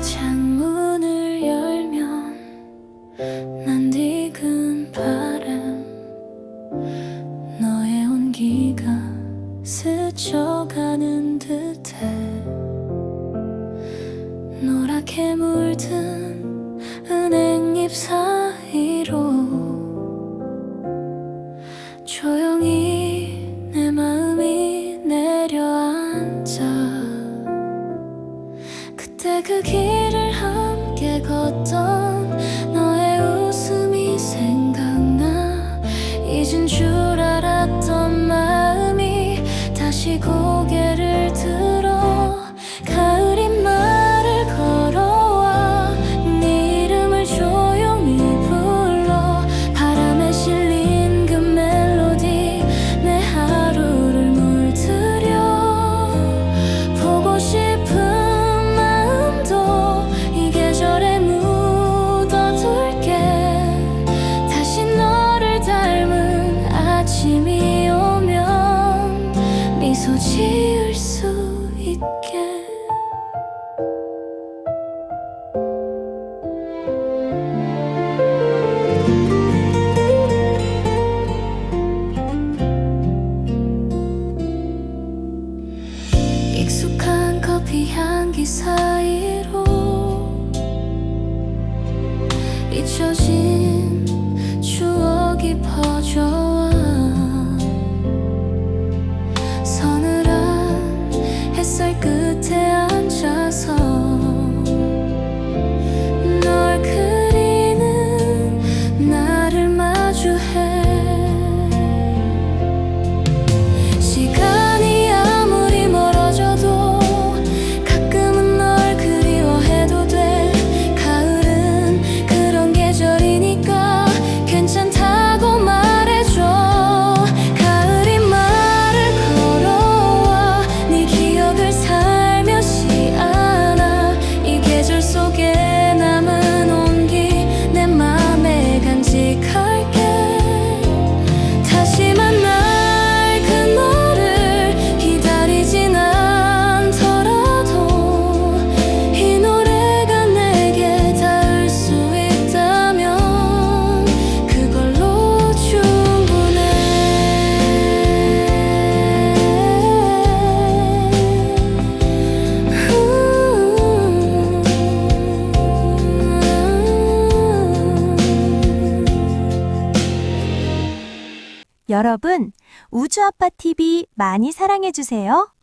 창문을 열면 난 익은 바람 너의 온기가 스쳐가는 듯해. 노랗게 물든 은행잎 사이로 조용히 내 마음이 내려앉아. 그때 그 길을 함께 걷던 너의 웃음이 생각나. 잊은 줄 알았던 마음이 다시 고개 익숙한 커피 향기 사이로 잊혀진 여러분, 우주아빠 TV 많이 사랑해주세요.